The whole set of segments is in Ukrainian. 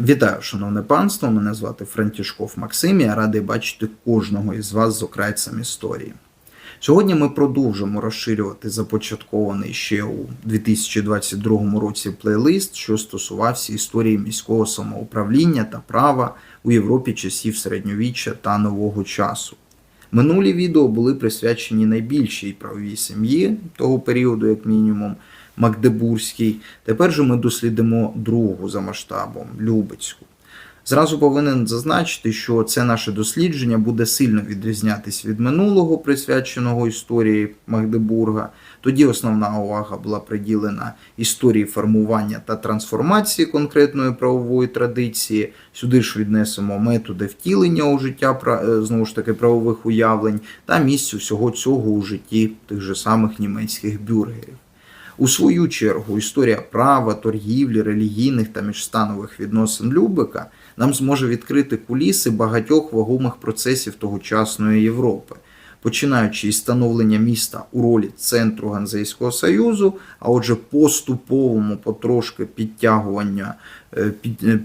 Вітаю, шановне панство. Мене звати Франтішков Максим. Я радий бачити кожного із вас з окрайцем історії. Сьогодні ми продовжимо розширювати започаткований ще у 2022 році плейлист, що стосувався історії міського самоуправління та права у Європі часів середньовіччя та нового часу. Минулі відео були присвячені найбільшій правовій сім'ї того періоду, як мінімум, Магдебурзькій. Тепер же ми дослідимо другу за масштабом Любецьку. Зразу повинен зазначити, що це наше дослідження буде сильно відрізнятись від минулого, присвяченого історії Магдебурга. Тоді основна увага була приділена історії формування та трансформації конкретної правової традиції. Сюди ж віднесемо методи втілення у життя е, знову ж таки правових уявлень та місцю всього цього у житті тих же самих німецьких бюргерів. У свою чергу, історія права, торгівлі, релігійних та міжстанових відносин Любека нам зможе відкрити куліси багатьох вагомих процесів тогочасної Європи, починаючи із становлення міста у ролі центру Ганзейського Союзу, а отже, поступовому потрошки підтягування під-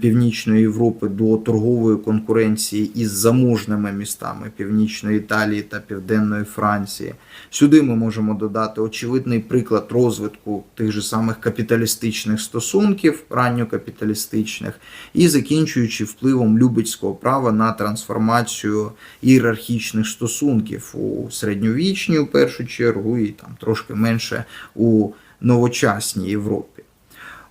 Північної Європи до торгової конкуренції із заможними містами Північної Італії та Південної Франції. Сюди ми можемо додати очевидний приклад розвитку тих же самих капіталістичних стосунків, ранньокапіталістичних, і закінчуючи впливом любецького права на трансформацію ієрархічних стосунків у середньовічній, у першу чергу, і там трошки менше у новочасній Європі.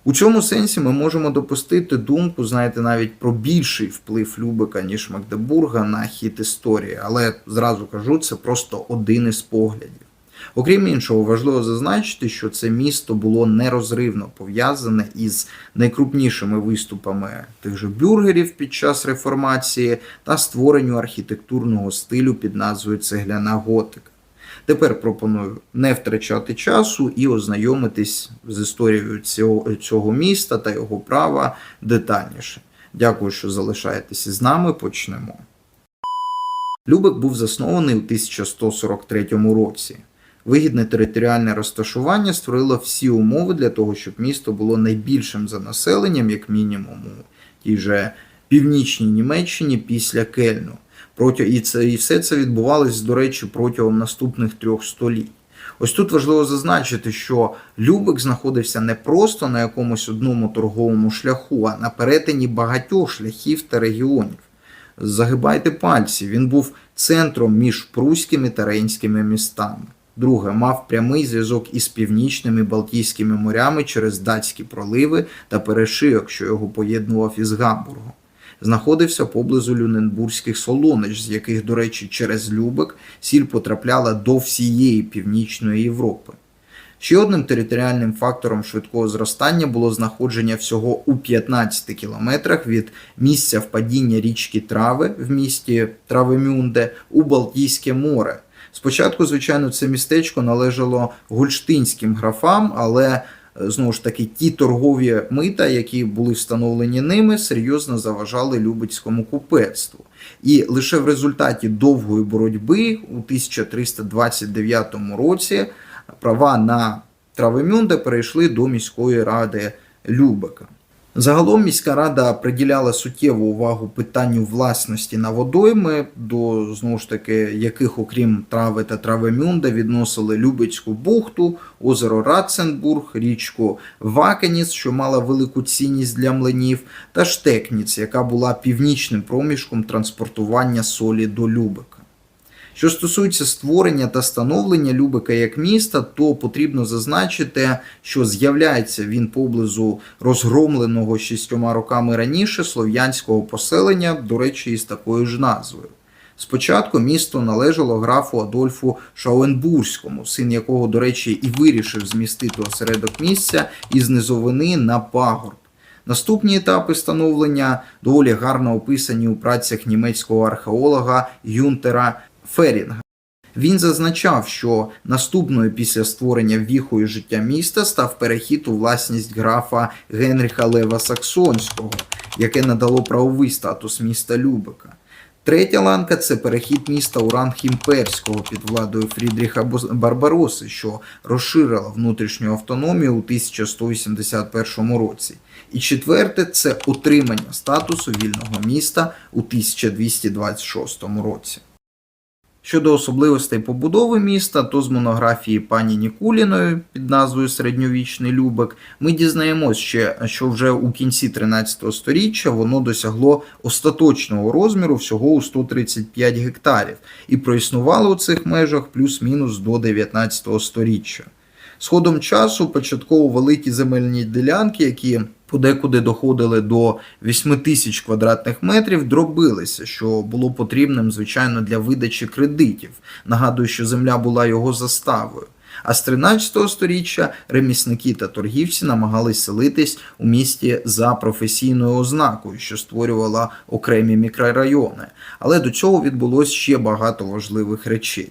У цьому сенсі ми можемо допустити думку, знаєте, навіть про більший вплив Любека, ніж Магдебурга на хід історії, але зразу кажу, це просто один із поглядів. Окрім іншого, важливо зазначити, що це місто було нерозривно пов'язане із найкрупнішими виступами тих же бюргерів під час реформації та створенню архітектурного стилю під назвою Цегляна готика. Тепер пропоную не втрачати часу і ознайомитись з історією цього, цього міста та його права детальніше. Дякую, що залишаєтесь із нами. Почнемо. Любек був заснований у 1143 році. Вигідне територіальне розташування створило всі умови для того, щоб місто було найбільшим за населенням, як мінімум, у тій же північній Німеччині після Кельну. І, це, і все це відбувалось, до речі, протягом наступних трьох століть. Ось тут важливо зазначити, що Любек знаходився не просто на якомусь одному торговому шляху, а на перетині багатьох шляхів та регіонів. Загибайте пальці, він був центром між пруськими та рейнськими містами. Друге, мав прямий зв'язок із північними Балтійськими морями через датські проливи та перешийок, що його поєднував із Гамбургом. Знаходився поблизу люненбурзьких солонич, з яких, до речі, через Любек сіль потрапляла до всієї північної Європи. Ще одним територіальним фактором швидкого зростання було знаходження всього у 15 кілометрах від місця впадіння річки Трави в місті Травемюнде у Балтійське море. Спочатку, звичайно, це містечко належало гольштинським графам, але знову ж таки ті торгові мита, які були встановлені ними, серйозно заважали Любецькому купецтву. І лише в результаті довгої боротьби у 1329 році права на Травемюнде перейшли до міської ради Любека. Загалом міська рада приділяла суттєву увагу питанню власності на водойми, до знову ж таки яких, окрім трави та травемюнда, відносили Любецьку бухту, озеро Ратценбург, річку Вакеніц, що мала велику цінність для млинів, та Штекніц, яка була північним проміжком транспортування солі до Любека. Що стосується створення та становлення Любека як міста, то потрібно зазначити, що з'являється він поблизу розгромленого шістьома роками раніше слов'янського поселення, до речі, із такою ж назвою. Спочатку місто належало графу Адольфу Шауенбурзькому, син якого, до речі, і вирішив змістити осередок місця із низовини на пагорб. Наступні етапи становлення доволі гарно описані у працях німецького археолога Юнтера Ферінга. Він зазначав, що наступною після створення віхою життя міста став перехід у власність графа Генріха Лева Саксонського, яке надало правовий статус міста Любека. Третя ланка це перехід міста у ранг імперського під владою Фрідріха Барбароси, що розширила внутрішню автономію у 1181 році. І четверте це отримання статусу вільного міста у 1226 році. Щодо особливостей побудови міста, то з монографії пані Нікуліної під назвою Середньовічний Любек ми дізнаємось ще, що вже у кінці 13 століття воно досягло остаточного розміру всього у 135 гектарів і проіснувало у цих межах плюс-мінус до 19 століття. З ходом часу початково великі земельні ділянки, які подекуди доходили до 8 тисяч квадратних метрів, дробилися, що було потрібним, звичайно, для видачі кредитів. Нагадую, що земля була його заставою. А з 13 століття ремісники та торгівці намагались селитись у місті за професійною ознакою, що створювала окремі мікрорайони. Але до цього відбулось ще багато важливих речей.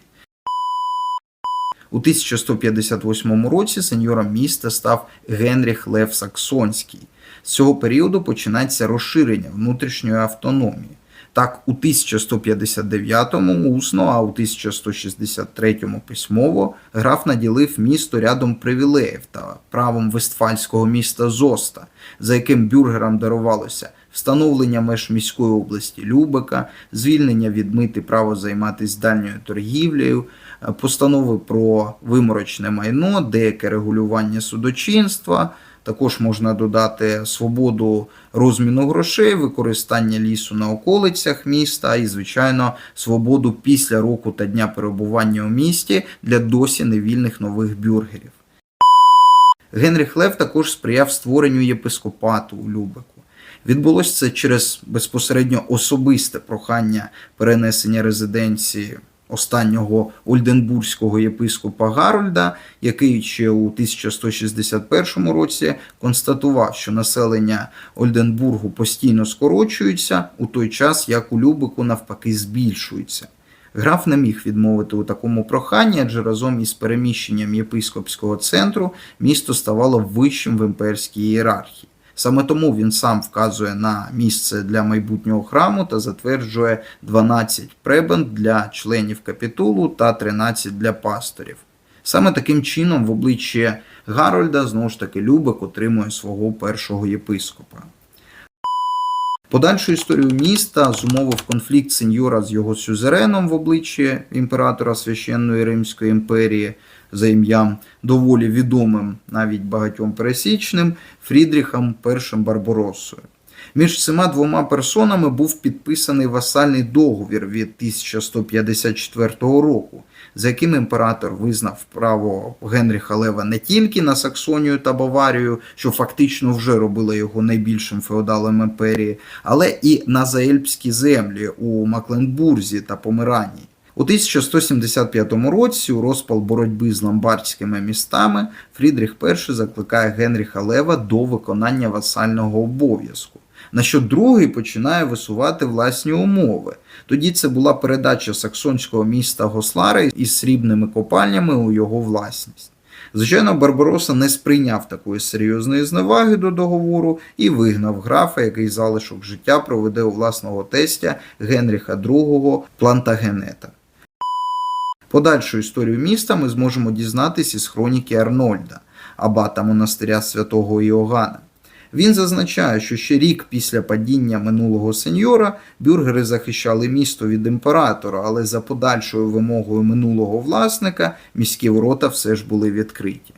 У 1158 році сеньором міста став Генріх Лев Саксонський. З цього періоду починається розширення внутрішньої автономії. Так, у 1159-му усно, а у 1163-му письмово граф наділив місто рядом привілеїв та правом вестфальського міста Зоста, за яким бюргерам дарувалося встановлення меж міської області Любека, звільнення від мити право займатися дальньою торгівлею, е, постанови про виморочне майно, деяке регулювання судочинства. Також можна додати свободу розміну грошей, використання лісу на околицях міста і, звичайно, свободу після року та дня перебування у місті для досі невільних нових бюргерів. Генріх Лев також сприяв створенню єпископату у Любеку. Відбулося це через безпосередньо особисте прохання перенесення резиденції останнього ольденбурзького єпископа Гарольда, який ще у 1161 році констатував, що населення Ольденбургу постійно скорочується, у той час як у Любеку навпаки збільшується. Граф не міг відмовити у такому проханні, адже разом із переміщенням єпископського центру місто ставало вищим в імперській ієрархії. Саме тому він сам вказує на місце для майбутнього храму та затверджує 12 пребанд для членів капітулу та 13 для пасторів. Саме таким чином, в обличчі Гарольда, знову ж таки, Любек отримує свого першого єпископа. Подальшу історію міста зумовив конфлікт сеньора з його сюзереном в обличчі імператора Священної Римської імперії за ім'ям доволі відомим навіть багатьом пересічним Фрідріхом І Барбаросою. Між цими двома персонами був підписаний васальний договір від 1154 року, за яким імператор визнав право Генріха Лева не тільки на Саксонію та Баварію, що фактично вже робило його найбільшим феодалом імперії, але і на заельпські землі у Макленбурзі та Померанії. У 1175 році, у розпал боротьби з ломбардськими містами, Фрідріх І закликає Генріха Лева до виконання васального обов'язку. На що другий починає висувати власні умови. Тоді це була передача саксонського міста Гослари із срібними копальнями у його власність. Звичайно, Барбароса не сприйняв такої серйозної зневаги до договору і вигнав графа, який залишок життя проведе у власного тестя Генріха II Плантагенета. Подальшу історію міста ми зможемо дізнатись із хроніки Арнольда, абата монастиря святого Іоганна. Він зазначає, що ще рік після падіння минулого сеньора бюргери захищали місто від імператора, але за подальшою вимогою минулого власника міські ворота все ж були відкриті.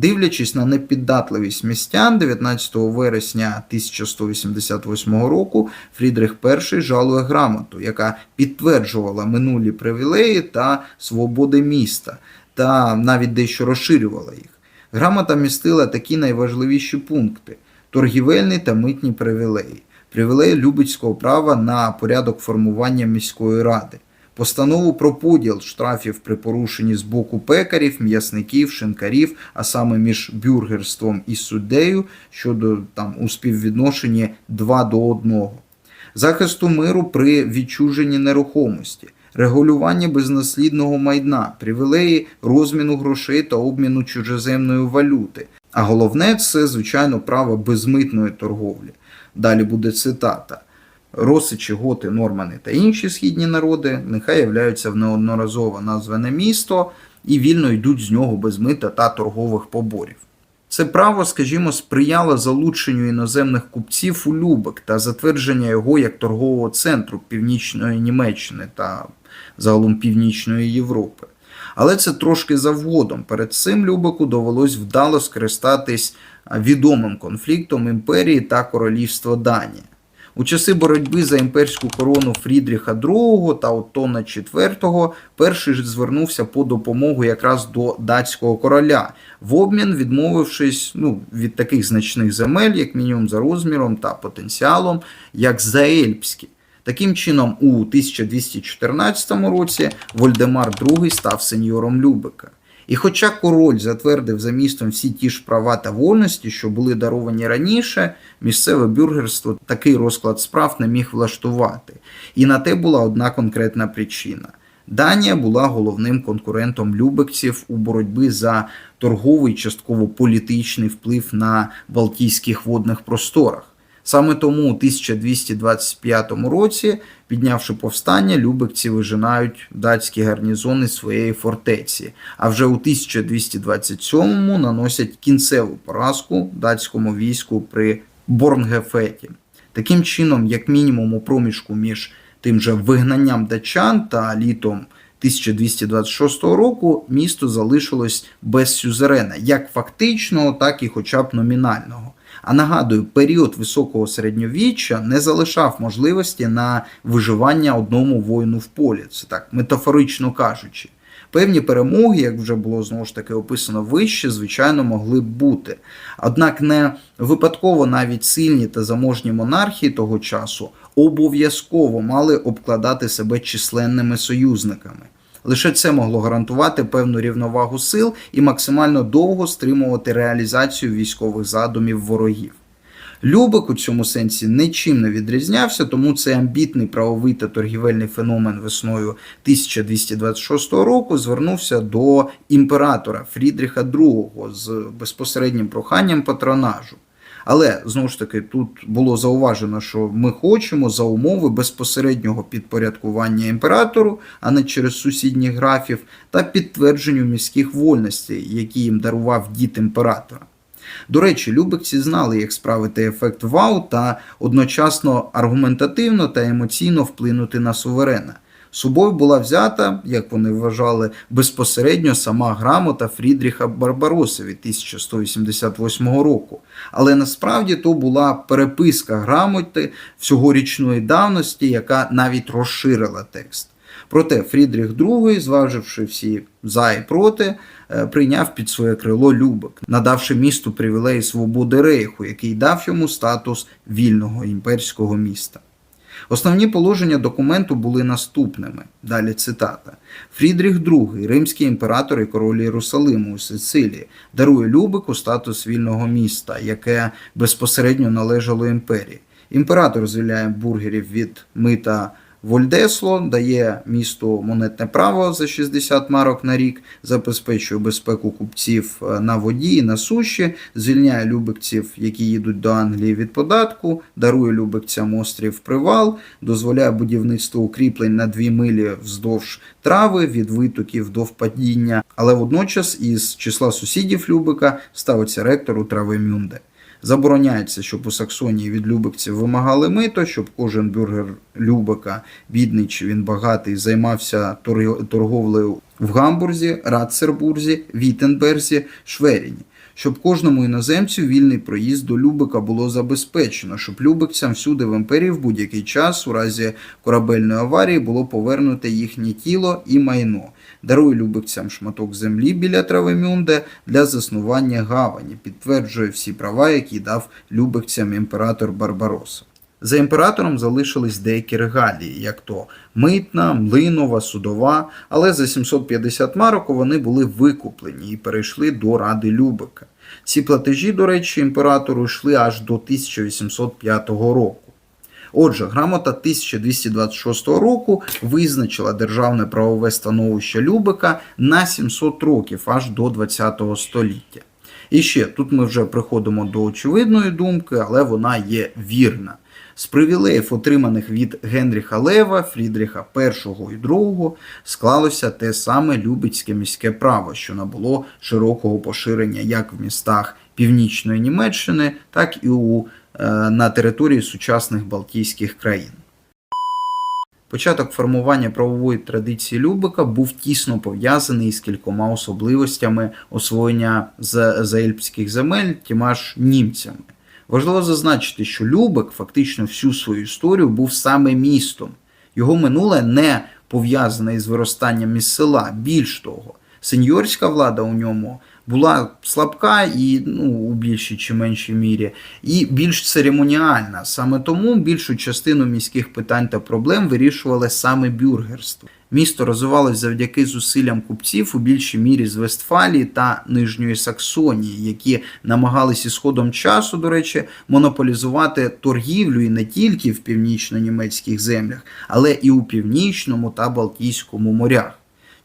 Дивлячись на непіддатливість містян, 19 вересня 1188 року Фрідрих І жалує грамоту, яка підтверджувала минулі привілеї та свободи міста, та навіть дещо розширювала їх. Грамота містила такі найважливіші пункти: торгівельні та митні привілеї, привілеї любицького права на порядок формування міської ради. Постанову про поділ штрафів при порушенні з боку пекарів, м'ясників, шинкарів, а саме між бюргерством і суддею щодо там у співвідношенні 2 до 1. Захисту миру при відчуженні нерухомості, регулювання безнаслідного майна, привілеї розміну грошей та обміну чужеземної валюти. А головне це, звичайно, право безмитної торговлі. Далі буде цитата. Росичі, готи, нормани та інші східні народи нехай являються в неодноразово назване місто і вільно йдуть з нього без мита та торгових поборів. Це право, скажімо, сприяло залученню іноземних купців у Любек та затвердження його як торгового центру Північної Німеччини та загалом Північної Європи. Але це трошки завгодом. Перед цим Любеку довелось вдало скористатись відомим конфліктом імперії та королівства Данія. У часи боротьби за імперську корону Фрідріха II та Оттона IV перший ж звернувся по допомогу якраз до датського короля, в обмін відмовившись ну, від таких значних земель, як мінімум за розміром та потенціалом, як Заельпські. Таким чином, у 1214 році Вольдемар II став сеньором Любека. І хоча король затвердив за містом всі ті ж права та вольності, що були даровані раніше, місцеве бюргерство такий розклад справ не міг влаштувати. І на те була одна конкретна причина. Данія була головним конкурентом любекців у боротьбі за торговий частково політичний вплив на Балтійських водних просторах. Саме тому у 1225 році, піднявши повстання, любекці вижинають датські гарнізони своєї фортеці, а вже у 1227-му наносять кінцеву поразку датському війську при Борнгефеті. Таким чином, як мінімум, у проміжку між тим же вигнанням датчан та літом 1226 року місто залишилось без сюзерена, як фактичного, так і хоча б номінального. А нагадую, період високого середньовіччя не залишав можливості на виживання одному воїну в полі, це так метафорично кажучи. Певні перемоги, як вже було знову ж таки описано вище, звичайно, могли б бути. Однак не випадково навіть сильні та заможні монархії того часу обов'язково мали обкладати себе численними союзниками. Лише це могло гарантувати певну рівновагу сил і максимально довго стримувати реалізацію військових задумів ворогів. Любек у цьому сенсі нічим не відрізнявся, тому цей амбітний правовий та торгівельний феномен весною 1226 року звернувся до імператора Фрідріха II з безпосереднім проханням патронажу. Але знову ж таки тут було зауважено, що ми хочемо за умови безпосереднього підпорядкування імператору, а не через сусідніх графів, та підтвердженню міських вольностей, які їм дарував дід імператора. До речі, любекці знали, як справити ефект вау та одночасно аргументативно та емоційно вплинути на суверена. Собою була взята, як вони вважали, безпосередньо сама грамота Фрідріха Барбароса від 1188 року. Але насправді то була переписка грамоти всьогорічної давності, яка навіть розширила текст. Проте Фрідріх II, зваживши всі за і проти, прийняв під своє крило Любек, надавши місту привілеї свободи рейху, який дав йому статус вільного імперського міста. Основні положення документу були наступними. Далі цитата: Фрідріх II, римський імператор і король Єрусалиму у Сицилії, дарує Любику статус вільного міста, яке безпосередньо належало імперії. Імператор звільняє бургерів від мита. Вольдесло дає місту монетне право за 60 марок на рік, забезпечує безпеку купців на воді і на суші, звільняє любекців, які їдуть до Англії від податку, дарує любекцям острів Привал, дозволяє будівництво укріплень на дві милі вздовж трави від витоків до впадіння, але водночас із числа сусідів Любека ставиться ректор у Травемюнде. Забороняється, щоб у Саксонії від любекців вимагали мито, щоб кожен бюргер Любека, бідний чи він багатий, займався торговлею в Гамбурзі, Ратцербурзі, Віттенберзі, Шверіні. Щоб кожному іноземцю вільний проїзд до Любека було забезпечено, щоб любекцям всюди в імперії в будь-який час, у разі корабельної аварії, було повернуте їхнє тіло і майно. Дарує любекцям шматок землі біля Травемюнде для заснування гавані, підтверджує всі права, які дав любекцям імператор Барбароса. За імператором залишились деякі регалії, як то митна, млинова, судова, але за 750 марок вони були викуплені і перейшли до Ради Любека. Ці платежі, до речі, імператору йшли аж до 1805 року. Отже, грамота 1226 року визначила державне правове становище Любека на 700 років аж до ХХ століття. І ще тут ми вже приходимо до очевидної думки, але вона є вірна. З привілеїв, отриманих від Генріха Лева, Фрідріха І і II, склалося те саме Любецьке міське право, що набуло широкого поширення як в містах Північної Німеччини, так і у, на території сучасних Балтійських країн. Початок формування правової традиції Любека був тісно пов'язаний з кількома особливостями освоєння заельпських земель тіма ж німцями. Важливо зазначити, що Любек фактично всю свою історію був саме містом. Його минуле не пов'язане із виростанням із села. Більш того, сеньорська влада у ньому була слабка і ну, у більшій чи меншій мірі, і більш церемоніальна. Саме тому більшу частину міських питань та проблем вирішували саме бюргерство. Місто розвивалось завдяки зусиллям купців у більшій мірі з Вестфалії та Нижньої Саксонії, які намагались із ходом часу, до речі, монополізувати торгівлю і не тільки в північно-німецьких землях, але і у північному та Балтійському морях.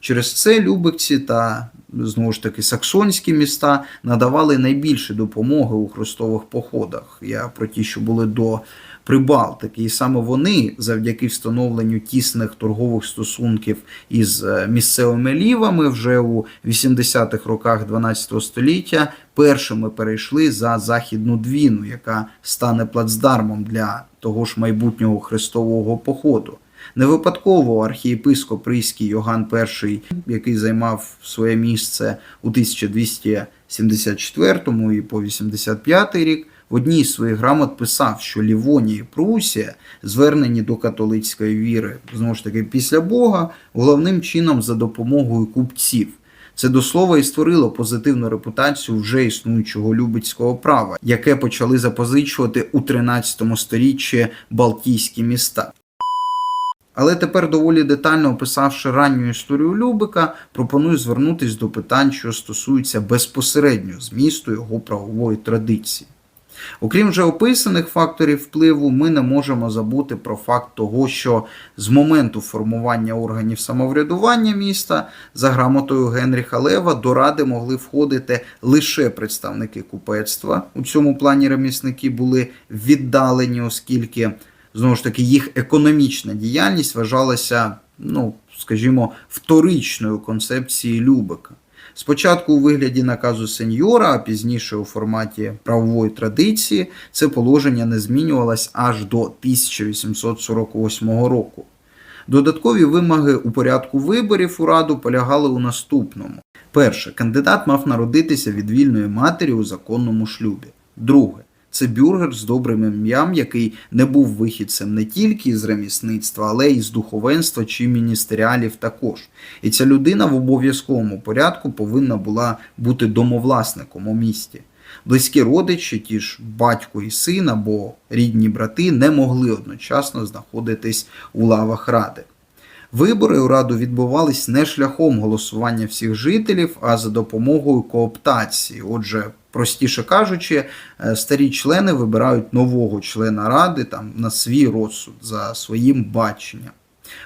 Через це Любекці та знову ж таки саксонські міста надавали найбільше допомоги у хрестових походах. Я про ті, що були до Прибалтики, і саме вони, завдяки встановленню тісних торгових стосунків із е, місцевими лівами, вже у 80-х роках 12 століття першими перейшли за західну двіну, яка стане плацдармом для того ж майбутнього хрестового походу. Не випадково архієпископ Ризький Йоган І, який займав своє місце у 1274 і по 85 рік, в одній з своїх грамот писав, що Лівонія і Прусія звернені до католицької віри, знову ж таки, після Бога, головним чином за допомогою купців. Це до слова і створило позитивну репутацію вже існуючого любецького права, яке почали запозичувати у 13 сторіччі Балтійські міста. Але тепер, доволі детально описавши ранню історію Любика, пропоную звернутися до питань, що стосуються безпосередньо змісту його правової традиції. Окрім вже описаних факторів впливу, ми не можемо забути про факт того, що з моменту формування органів самоврядування міста за грамотою Генріха Лева до ради могли входити лише представники купецтва. У цьому плані ремісники були віддалені, оскільки знову ж таки їх економічна діяльність вважалася, ну скажімо, вторичною концепцією Любека. Спочатку у вигляді наказу сеньора, а пізніше у форматі правової традиції, це положення не змінювалось аж до 1848 року. Додаткові вимоги у порядку виборів у раду полягали у наступному: перше, кандидат мав народитися від вільної матері у законному шлюбі. Друге, це бюргер з добрим ім'ям, який не був вихідцем не тільки з ремісництва, але й з духовенства чи міністеріалів також. І ця людина в обов'язковому порядку повинна була бути домовласником у місті. Близькі родичі, ті ж батько і син або рідні брати, не могли одночасно знаходитись у лавах ради. Вибори у раду відбувались не шляхом голосування всіх жителів, а за допомогою кооптації. Отже, простіше кажучи, е, старі члени вибирають нового члена ради там на свій розсуд за своїм баченням.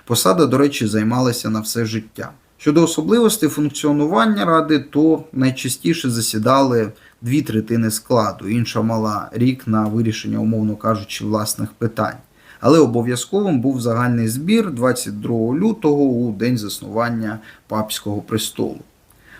Посада, до речі, займалася на все життя. Щодо особливостей функціонування ради, то найчастіше засідали дві третини складу, інша мала рік на вирішення, умовно кажучи, власних питань. Але обов'язковим був загальний збір 22 лютого у день заснування папського престолу.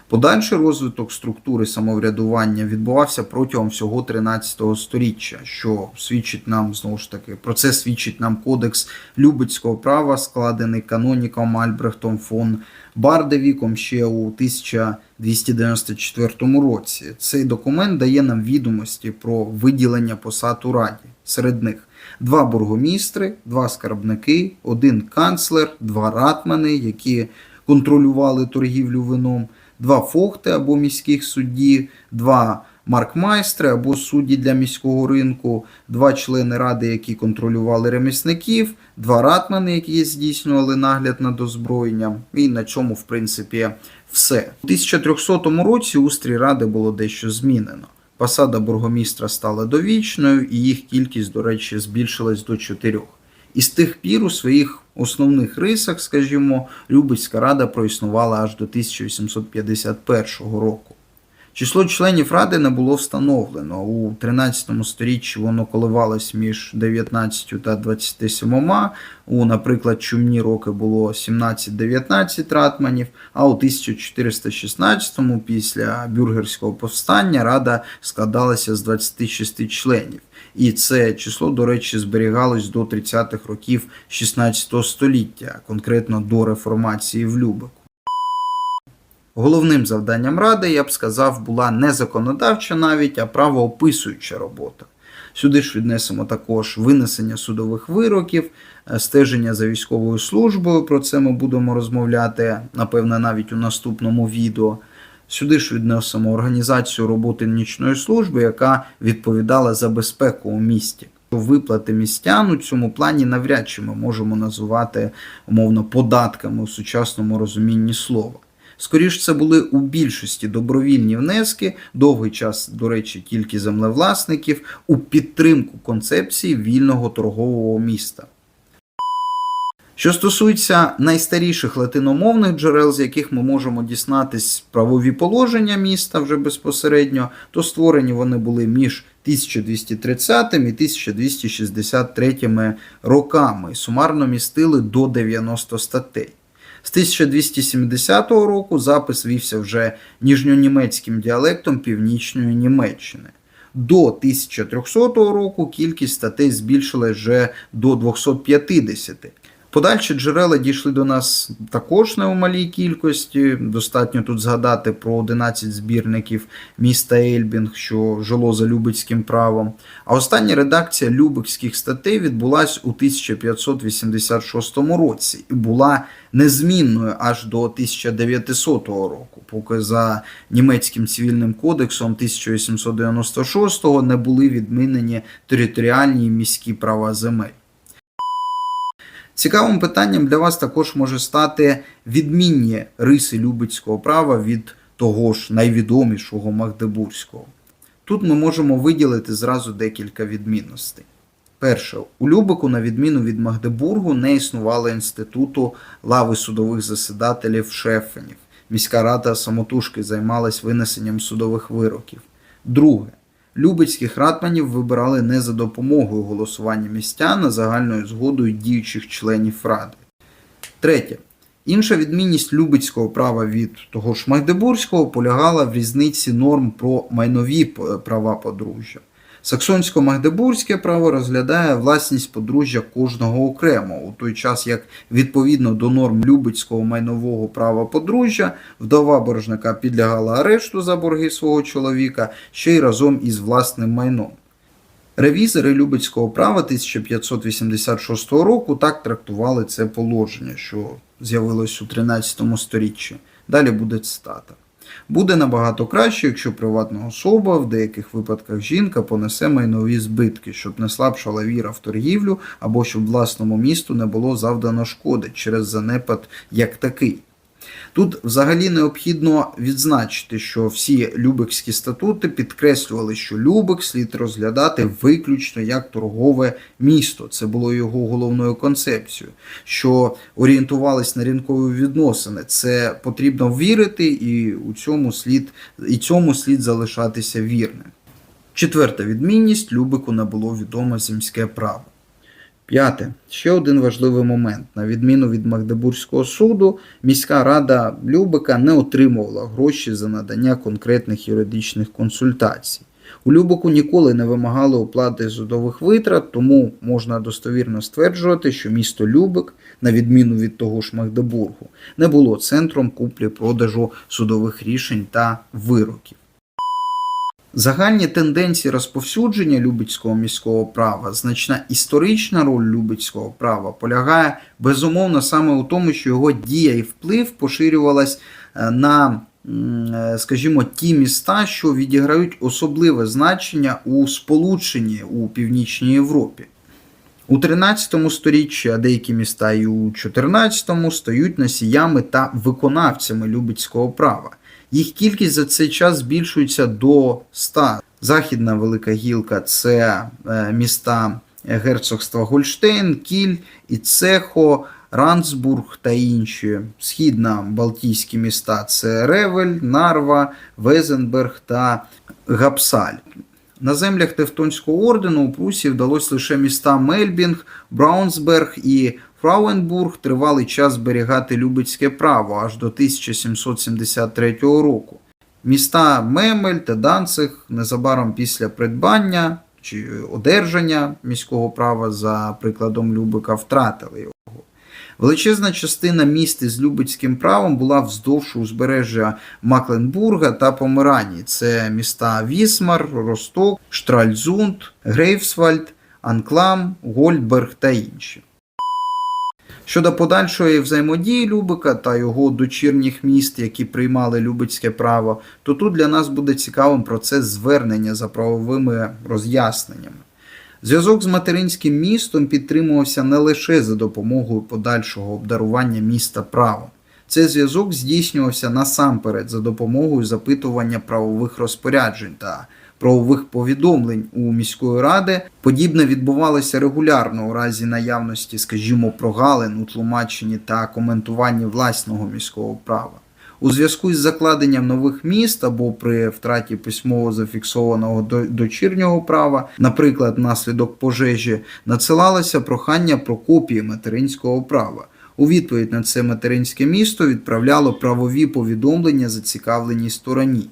Подальший розвиток структури самоврядування відбувався протягом всього 13 століття, що свідчить нам знову ж таки про це свідчить нам кодекс Любецького права, складений каноніком Альбрехтом фон Бардевіком ще у 1294 році. Цей документ дає нам відомості про виділення посад у раді. Серед них два бургомістри, два скарбники, один канцлер, два ратмани, які контролювали торгівлю вином два фохти або міських судді, два маркмайстри або судді для міського ринку, два члени ради, які контролювали ремісників, два ратмани, які здійснювали нагляд над озброєнням. І на цьому, в принципі, все. У 1300 році устрій ради було дещо змінено. Посада бургомістра стала довічною, і їх кількість, до речі, збільшилась до чотирьох. І з тих пір у своїх основних рисах, скажімо, Любецька рада проіснувала аж до 1851 року. Число членів ради не було встановлено. У 13 сторіччі воно коливалось між 19 та 27. У, наприклад, чумні роки було 17-19 ратманів, а у 1416 після бюргерського повстання рада складалася з 26 членів. І це число, до речі, зберігалось до 30-х років 16 століття, конкретно до реформації в Любеку. Головним завданням ради, я б сказав, була не законодавча навіть, а правоописуюча робота. Сюди ж віднесемо також винесення судових вироків, е, стеження за військовою службою. Про це ми будемо розмовляти, напевне, навіть у наступному відео. Сюди ж віднесемо організацію роботи нічної служби, яка відповідала за безпеку у місті. Виплати містян у цьому плані навряд чи ми можемо називати умовно податками у сучасному розумінні слова. Скоріше, це були у більшості добровільні внески, довгий час, до речі, тільки землевласників, у підтримку концепції вільного торгового міста. Що стосується найстаріших латиномовних джерел, з яких ми можемо дізнатись правові положення міста вже безпосередньо, то створені вони були між 1230 і 1263 роками сумарно містили до 90 статей. З 1270 року запис вівся вже ніжньонімецьким діалектом Північної Німеччини. До 1300 року кількість статей збільшилась вже до 250. Подальші джерела дійшли до нас також не у малій кількості. Достатньо тут згадати про 11 збірників міста Ельбінг, що жило за Любецьким правом. А остання редакція Любекських статей відбулась у 1586 році і була незмінною аж до 1900 року, поки за німецьким цивільним кодексом 1896 не були відмінені територіальні і міські права земель. Цікавим питанням для вас також може стати відмінні риси Любецького права від того ж найвідомішого Магдебурзького. Тут ми можемо виділити зразу декілька відмінностей. Перше, у Любеку, на відміну від Магдебургу, не існувало інституту лави судових засідателів шефенів. Міська рада самотужки займалась винесенням судових вироків. Друге, Любецьких ратманів вибирали не за допомогою голосування містян, а загальною згодою діючих членів ради. Третє. Інша відмінність Любецького права від того ж Магдебурзького полягала в різниці норм про майнові права подружжя. Саксонсько-магдебурзьке право розглядає власність подружжя кожного окремо, у той час як відповідно до норм Любецького майнового права подружжя, вдова боржника підлягала арешту за борги свого чоловіка ще й разом із власним майном. Ревізори Любецького права 1586 року так трактували це положення, що з'явилось у 13 сторіччі. Далі буде цитата. Буде набагато краще, якщо приватна особа, в деяких випадках жінка, понесе майнові збитки, щоб не слабшала віра в торгівлю або щоб власному місту не було завдано шкоди через занепад як такий. Тут взагалі необхідно відзначити, що всі Любекські статути підкреслювали, що Любек слід розглядати виключно як торгове місто. Це було його головною концепцією, що орієнтувались на ринкові відносини. Це потрібно вірити, і у цьому слід, і цьому слід залишатися вірним. Четверта відмінність Любеку не було відомо земське право. П'яте. Ще один важливий момент. На відміну від Магдебурзького суду, міська рада Любека не отримувала гроші за надання конкретних юридичних консультацій. У Любеку ніколи не вимагали оплати судових витрат, тому можна достовірно стверджувати, що місто Любек, на відміну від того ж Магдебургу, не було центром куплі-продажу судових рішень та вироків. Загальні тенденції розповсюдження Любецького міського права, значна історична роль Любецького права полягає безумовно саме у тому, що його дія і вплив поширювалась на, скажімо, ті міста, що відіграють особливе значення у сполученні у Північній Європі. У 13 сторіччі, а деякі міста і у 14 стають носіями та виконавцями Любецького права. Їх кількість за цей час збільшується до 100. Західна Велика Гілка це міста герцогства Гольштейн, Кіль і Цехо, Рансбург та інші. Східна Балтійські міста це Ревель, Нарва, Везенберг та Гапсаль. На землях Тевтонського ордену у Прусії вдалося лише міста Мельбінг, Браунсберг і Фрауенбург тривалий час зберігати любецьке право аж до 1773 року. Міста Мемель та Данциг незабаром після придбання чи одержання міського права за прикладом Любика втратили його. Величезна частина міст із Любецьким правом була вздовж узбережжя Макленбурга та Померанії. Це міста Вісмар, Росток, Штральзунд, Грейфсвальд, Анклам, Гольдберг та інші. Щодо подальшої взаємодії Любика та його дочірніх міст, які приймали Любецьке право, то тут для нас буде цікавим процес звернення за правовими роз'ясненнями. Зв'язок з материнським містом підтримувався не лише за допомогою подальшого обдарування міста правом. Цей зв'язок здійснювався насамперед за допомогою запитування правових розпоряджень та правових повідомлень у міської ради. Подібне відбувалося регулярно у разі наявності, скажімо, прогалин у тлумаченні та коментуванні власного міського права. У зв'язку із закладенням нових міст або при втраті письмово зафіксованого до- дочірнього права, наприклад, внаслідок пожежі, надсилалося прохання про копії материнського права. У відповідь на це материнське місто відправляло правові повідомлення зацікавленій стороні.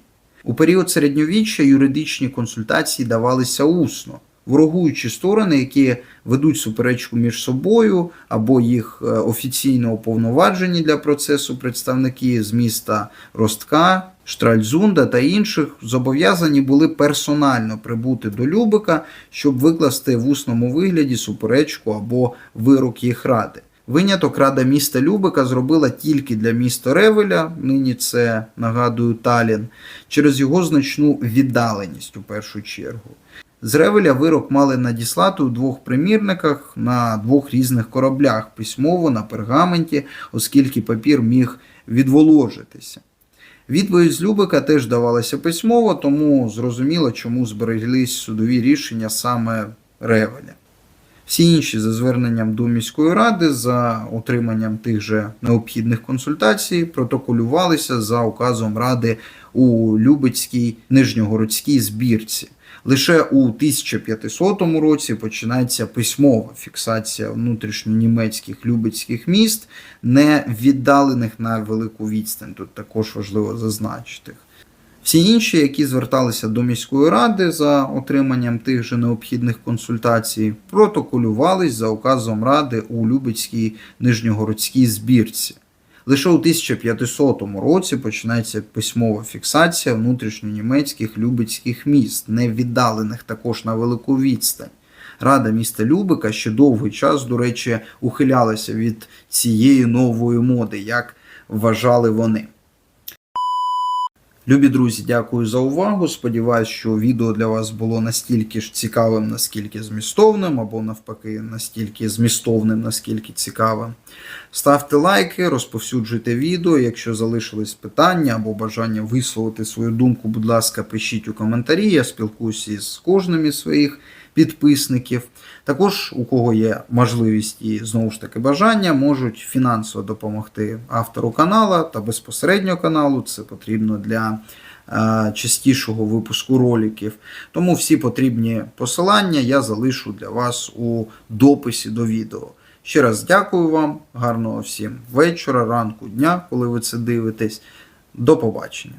У період середньовіччя юридичні консультації давалися усно. Ворогуючі сторони, які ведуть суперечку між собою, або їх е, офіційно уповноважені для процесу представники з міста Ростка, Штральзунда та інших, зобов'язані були персонально прибути до Любика, щоб викласти в усному вигляді суперечку або вирок їх ради. Виняток Рада міста Любика зробила тільки для міста Ревеля, нині це нагадую Талін, через його значну віддаленість у першу чергу. З Ревеля вирок мали надіслати у двох примірниках на двох різних кораблях письмово на пергаменті, оскільки папір міг відволожитися. Відповідь з Любика теж давалася письмово, тому зрозуміло, чому збереглись судові рішення саме Ревеля. Всі інші за зверненням до міської ради за отриманням тих же необхідних консультацій протоколювалися за указом ради у Любецькій Нижньогородській збірці. Лише у 1500 році починається письмова фіксація внутрішньонімецьких любецьких міст, не віддалених на велику відстань. Тут також важливо зазначити. Всі інші, які зверталися до міської ради за отриманням тих же необхідних консультацій, протоколювались за указом ради у Любецькій Нижньогородській збірці. Лише у 1500 році починається письмова фіксація внутрішньонімецьких любецьких міст, не віддалених також на велику відстань. Рада міста Любика ще довгий час, до речі, ухилялася від цієї нової моди, як вважали вони. Любі друзі, дякую за увагу. Сподіваюсь, що відео для вас було настільки ж цікавим, наскільки змістовним, або навпаки, настільки змістовним, наскільки цікавим. Ставте лайки, розповсюджуйте відео. Якщо залишились питання або бажання висловити свою думку, будь ласка, пишіть у коментарі. Я спілкуюся із кожним із своїх підписників. Також, у кого є можливість і знову ж таки бажання, можуть фінансово допомогти автору канала та безпосередньо каналу. Це потрібно для е, частішого випуску роликів. Тому всі потрібні посилання я залишу для вас у дописі до відео. Ще раз дякую вам, гарного всім вечора, ранку, дня, коли ви це дивитесь. До побачення.